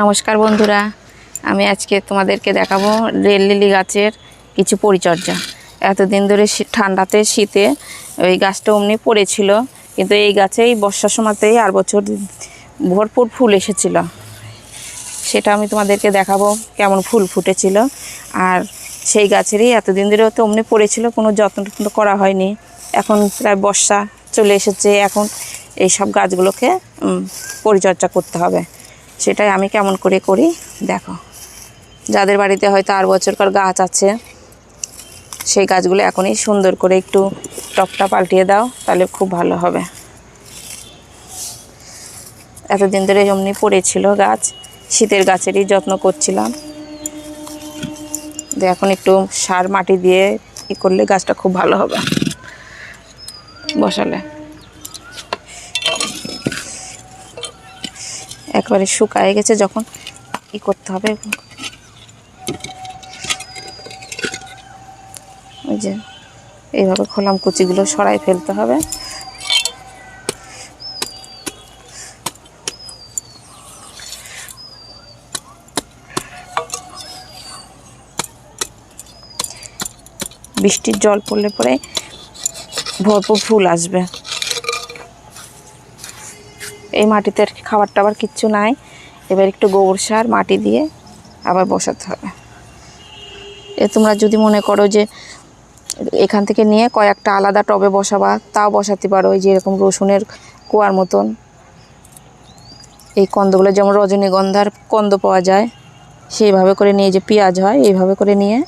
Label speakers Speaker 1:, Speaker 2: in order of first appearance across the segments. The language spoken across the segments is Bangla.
Speaker 1: নমস্কার বন্ধুরা, আমি আজকে তোমাদেরকে দেখাবো রেল লিলি গাছের কিছু পরিচর্যা। এতদিন ধরে ঠান্ডাতে শীতে ওই গাছটা অমনি পড়েছিল, কিন্তু এই গাছেই বর্ষার সময়তেই আর বছর ভরপুর ফুল এসেছিল। সেটা আমি তোমাদেরকে দেখাবো কেমন ফুল ফুটেছিল। আর সেই গাছেরই এতদিন ধরেও তো অমনি পড়েছিল, কোনো যত্ন টত্ন করা হয়নি। এখন প্রায় বর্ষা চলে এসেছে, এখন এই সব গাছগুলোকে পরিচর্যা করতে হবে। সেটাই আমি কেমন করে করি? দেখো। যাদের বাড়িতে হয়তো আর বছরকার গাছ আছে, সেই গাছগুলো এখনই সুন্দর করে একটু টপটা পাল্টিয়ে দাও, তাহলে খুব ভালো হবে। এতদিন ধরে এমনি পড়েছিল গাছ, শীতের গাছেরই যত্ন করছিলাম। তো এখন একটু সার মাটি দিয়ে ই করলে গাছটা খুব ভালো হবে বসালে। একবারে শুকায় গেছে যখন ই করতে হবে। ওই যে এইভাবে খোলাম কুচিগুলো সরাই ফেলতে হবে। বৃষ্টির জল পড়লে পরে ভরপুর ফুল আসবে। এই মাটিতে খাবার টাবার কিচ্ছু নাই। এবার একটু গোবর সার, মাটি দিয়ে আবার বসাতে হবে। এ তোমরা যদি মনে করো যে এখান থেকে নিয়ে কয়েকটা আলাদা টবে বসাবা, তাও বসাতে পারো। ওই যে এরকম রসুনের কুয়ার মতন। এই কন্দগুলো যেমন রজনীগন্ধার কন্দ পাওয়া যায়, সেইভাবে করে নিয়ে যে পেঁয়াজ হয়, এইভাবে করে নিয়ে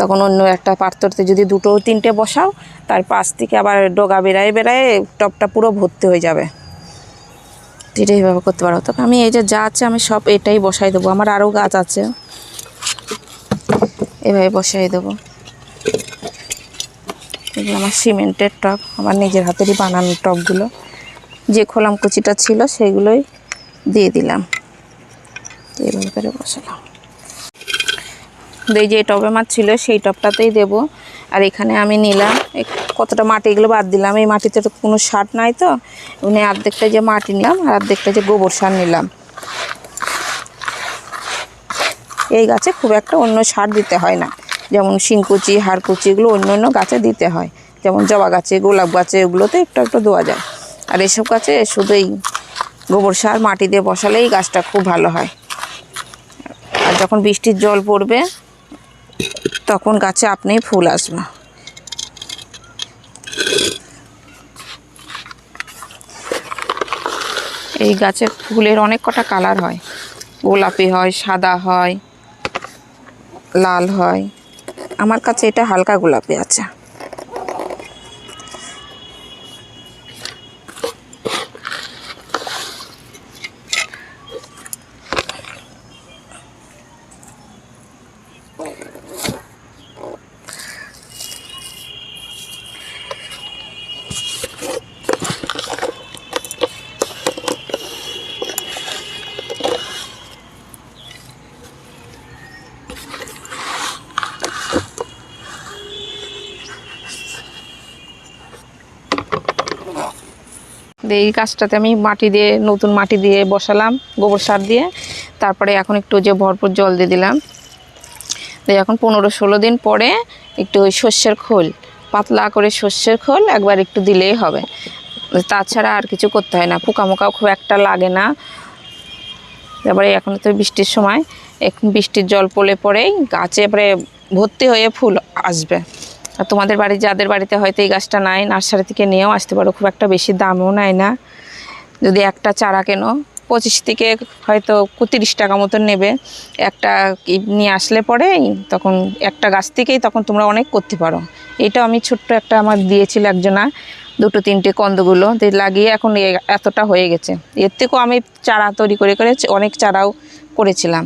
Speaker 1: তখন অন্য একটা পাত্রতে যদি দুটো তিনটে বসাও, তার পাশ থেকে আবার ডগা বেড়ায় বেড়ায় টবটা পুরো ভর্তি হয়ে যাবে। এটা এইভাবে করতে পারো। তবে আমি এই যে যা আছে আমি সব এটাই বসাই দেবো। আমার আরও গাছ আছে। এভাবে বসাই দেবো। এগুলো আমার সিমেন্টের টব, আমার নিজের হাতেরই বানানো টবগুলো। যে খোলাম কুচিটা ছিল সেগুলোই দিয়ে দিলাম। এইভাবে করে বসালাম। এই যে টবে মাছ ছিল সেই টবটাতেই দেব। আর এখানে আমি নিলাম কতটা মাটি এগুলো বাদ দিলাম। এই মাটিতে তো কোনো সার নাই তো। উনি অর্ধেকটা যে মাটি নিলাম আর অর্ধেকটা যে গোবর সার নিলাম। এই গাছে খুব একটা অন্য সার দিতে হয় না। যেমন শিংকুচি, হাড়কুচি এগুলো অন্য অন্য গাছে দিতে হয়। যেমন জবা গাছে, গোলাপ গাছে এগুলোতে একটু একটু দেওয়া যায়। আর এসব গাছে শুধু এই গোবর সার, মাটি দিয়ে বসালেই গাছটা খুব ভালো হয়। আর যখন বৃষ্টির জল পড়বে, তখন গাছে আপনিই ফুল আসবে। এই গাছের ফুলের অনেক কটা কালার হয়। গোলাপি হয়, সাদা হয়, লাল হয়। আমার কাছে এটা হালকা গোলাপি আছে এই গাছটাতে আমি মাটি দিয়ে, নতুন মাটি দিয়ে বসালাম, গোবর সার দিয়ে। তারপরে এখন একটু যে ভরপুর জল দিয়ে দিলাম। দিয়ে এখন পনেরো ষোলো দিন পরে একটু ওই শস্যের খোল, পাতলা করে শস্যের খোল একবার একটু দিলেই হবে। তাছাড়া আর কিছু করতে হয় না, পোকামোকাও খুব একটা লাগে না। তারপরে এখন তো বৃষ্টির সময়, এখন বৃষ্টির জল পড়লে পরেই গাছে এবারে ভর্তি হয়ে ফুল আসবে। আর তোমাদের বাড়ি, যাদের বাড়িতে হয়তো এই গাছটা নাই, নার্সারি থেকে নিয়েও আসতে পারো, খুব একটা বেশি দামও নেয় না। যদি একটা চারা কেনো, পঁচিশ থেকে হয়তো তিরিশ টাকা মতন নেবে। একটা নিয়ে আসলে পরে তখন একটা গাছ থেকেই তখন তোমরা অনেক করতে পারো। এটা আমি ছোট্ট একটা আমার দিয়েছিল একজনা, দুটো তিনটে কন্দগুলো লাগিয়ে এখন এতটা হয়ে গেছে। এর থেকেও আমি চারা তৈরি করে করে অনেক চারাও করেছিলাম।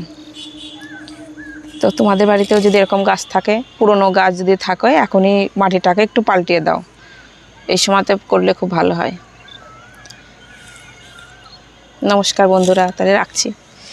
Speaker 1: তো তোমাদের বাড়িতেও যদি এরকম গাছ থাকে, পুরনো গাছ যদি থাকে এখনই মাটিটাকে একটু পাল্টিয়ে দাও। এই সময়তে করলে খুব ভালো হয়। নমস্কার বন্ধুরা, তাহলে রাখছি।